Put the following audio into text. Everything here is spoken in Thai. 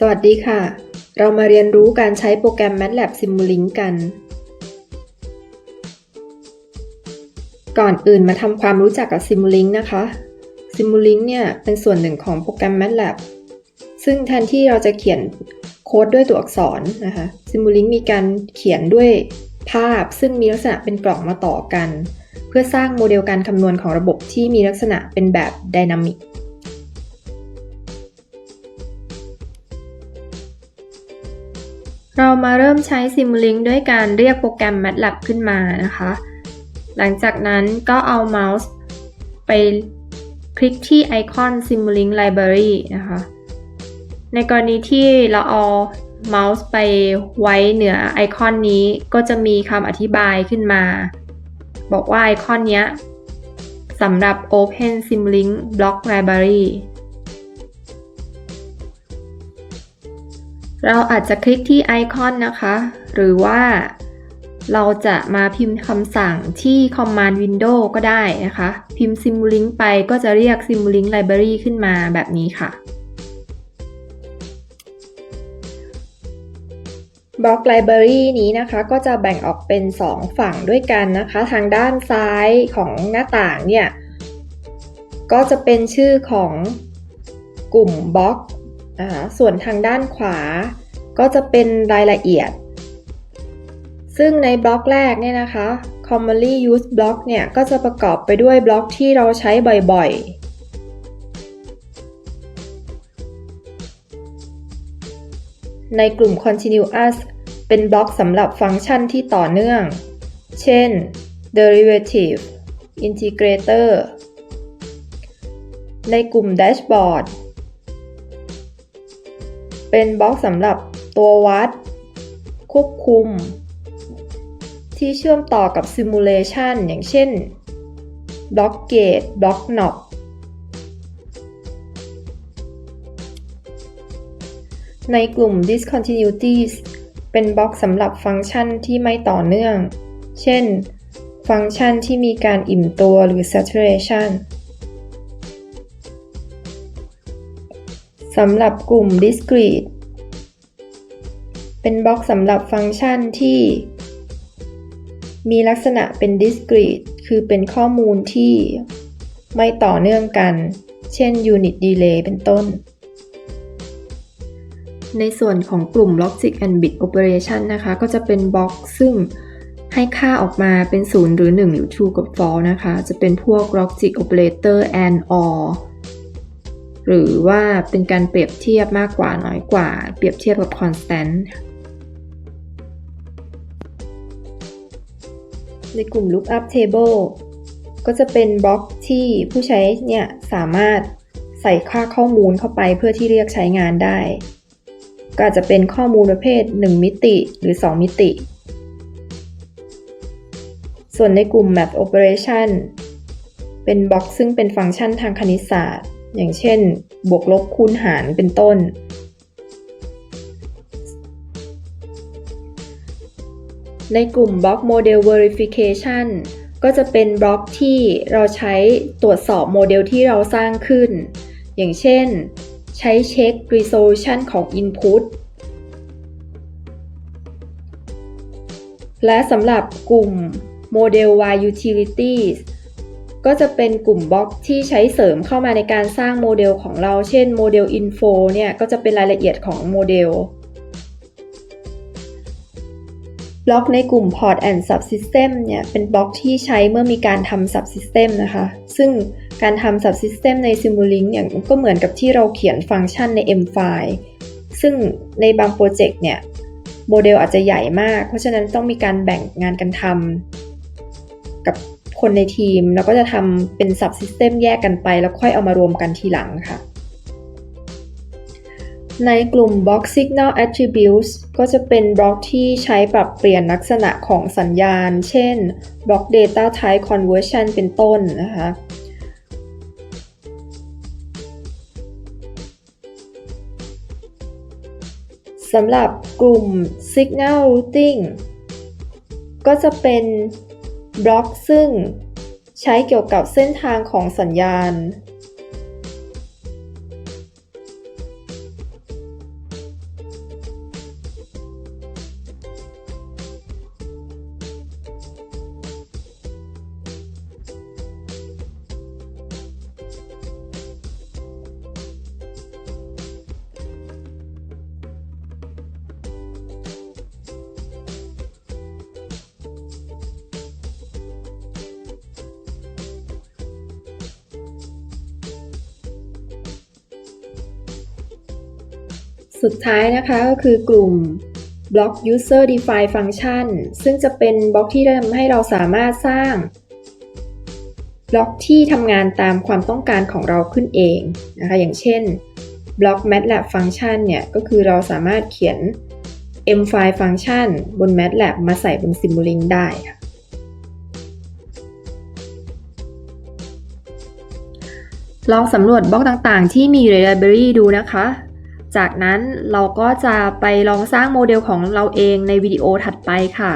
สวัสดีค่ะ เรามาเรียนรู้การใช้โปรแกรม MATLAB Simulink กัน ก่อนอื่นมาทำความรู้จักกับ Simulink นะคะ Simulink เนี่ยเป็นส่วนหนึ่งของโปรแกรม MATLAB ซึ่งแทนที่เราจะเขียนโค้ดด้วยตัวอักษรนะคะ Simulink มีการเขียนด้วยภาพ ซึ่งมีลักษณะเป็นกล่องมาต่อกัน เพื่อสร้างโมเดลการคำนวณของระบบที่มีลักษณะเป็นแบบไดนามิก เรามาเริ่มใช้ Simulink ด้วยการเรียกโปรแกรม MATLAB ขึ้นมานะคะ หลังจากนั้นก็เอาเมาส์ไปคลิกที่ไอคอน Simulink Library นะคะ ในกรณีที่เราเอาเมาส์ไปไว้เหนือไอคอนนี้ก็จะมีคำอธิบายขึ้นมา บอกว่าไอคอนนี้สำหรับ Open Simulink Block Library เราอาจจะคลิกที่ไอคอนนะคะ หรือว่าเราจะมาพิมพ์คำสั่งที่ Command Window ก็ได้นะคะ พิมพ์ Simulink ไปก็จะเรียก Simulink Library ขึ้นมาแบบนี้ค่ะบล็อก Library นี้นะคะก็จะแบ่งออกเป็น 2 ฝั่งด้วยกันนะคะ ทางด้านซ้ายของหน้าต่างเนี่ย ก็จะเป็นชื่อของกลุ่มบล็อก ส่วนทางด้านขวาก็จะเป็นรายละเอียด ซึ่งในบล็อกแรกเนี่ยนะคะ commonly used block เนี่ยก็จะประกอบไปด้วยบล็อกที่เราใช้บ่อยๆ ในกลุ่ม continuous เป็นบล็อกสำหรับฟังก์ชันที่ต่อเนื่อง เช่น derivative integrator ในกลุ่ม dashboard เป็นบล็อกสำหรับตัววัด ควบคุม ที่เชื่อมต่อกับซิมูเลชันอย่างเช่นบล็อกเกตบล็อกน็อปในกลุ่ม discontinuities เป็นบล็อกสำหรับฟังก์ชันที่ไม่ต่อเนื่อง เช่น ฟังก์ชันที่มีการอิ่มตัวหรือ saturation สำหรับกลุ่ม discrete เป็นบล็อกสำหรับฟังก์ชันที่ มีลักษณะเป็น discrete คือเป็นข้อมูลที่ไม่ต่อเนื่องกัน เช่น unit delay เป็นต้น ในส่วนของกลุ่ม logic and bit operation นะคะ ก็จะเป็นบล็อกซึ่งให้ค่าออกมาเป็น 0 หรือ 1 หรือ true กับ false นะคะ จะเป็นพวก logic operator and or หรือว่าเป็นการเปรียบเทียบมากกว่าน้อยกว่า เปรียบเทียบกับ constant ในกลุ่ม lookup table ก็จะเป็นบล็อกที่ผู้ใช้เนี่ยสามารถใส่ค่าข้อมูลเข้าไปเพื่อที่เรียกใช้งานได้ ก็อาจจะเป็นข้อมูลประเภท 1 มิติหรือ 2 มิติ ส่วนในกลุ่ม map operation เป็นบล็อกซึ่งเป็นฟังก์ชันทางคณิตศาสตร์ อย่างเช่น บวกลบคูณหารเป็นต้น ในกลุ่มบล็อก Model Verification ก็จะเป็นบล็อกที่เราใช้ตรวจสอบโมเดลที่เราสร้างขึ้น อย่างเช่น ใช้เช็ค resolution ของ input และสำหรับกลุ่ม Model Y Utilities ก็จะเป็นกลุ่มบล็อกที่ใช้เสริมเข้ามาในการสร้างโมเดลของเรา เช่น Model Info เนี่ยก็จะเป็นรายละเอียดของโมเดลบล็อกในกลุ่ม Port and Subsystem เนี่ยเป็นบล็อกที่ใช้เมื่อมีการทำ Subsystem นะคะ ซึ่งการทำ Subsystem ใน Simulink เนี่ยก็เหมือนกับที่เราเขียนฟังก์ชันใน M file ซึ่งในบางโปรเจกต์เนี่ยโมเดลอาจจะใหญ่มาก เพราะฉะนั้นต้องมีการแบ่งงานกันทำกับ คนในทีม แล้วก็จะทำเป็น Subsystem แยกกันไป แล้วค่อยเอามารวมกันทีหลังค่ะ ในกลุ่ม Block Signal Attributes ก็จะเป็นบล็อกที่ใช้ปรับเปลี่ยนลักษณะของสัญญาณ เช่น Block Data Type Conversion เป็นต้นนะคะสำหรับกลุ่ม Signal Routing ก็จะเป็น บล็อกซึ่งใช้เกี่ยวกับเส้นทางของสัญญาณ สุดท้ายนะคะก็คือกลุ่ม block user define function ซึ่งจะเป็นบล็อกที่ทำให้เราสามารถสร้าง บล็อกที่ทำงานตามความต้องการของเราขึ้นเองนะคะ อย่างเช่นบล็อก MATLAB function เนี่ย ก็คือเราสามารถเขียน m-file function บน MATLAB มาใส่บน Simulink ได้ค่ะลองสำรวจบล็อกต่างๆ ที่มีอยู่ในไลบรารีดูนะคะ จากนั้นเราก็จะไปลองสร้างโมเดลของเราเองในวิดีโอถัดไปค่ะ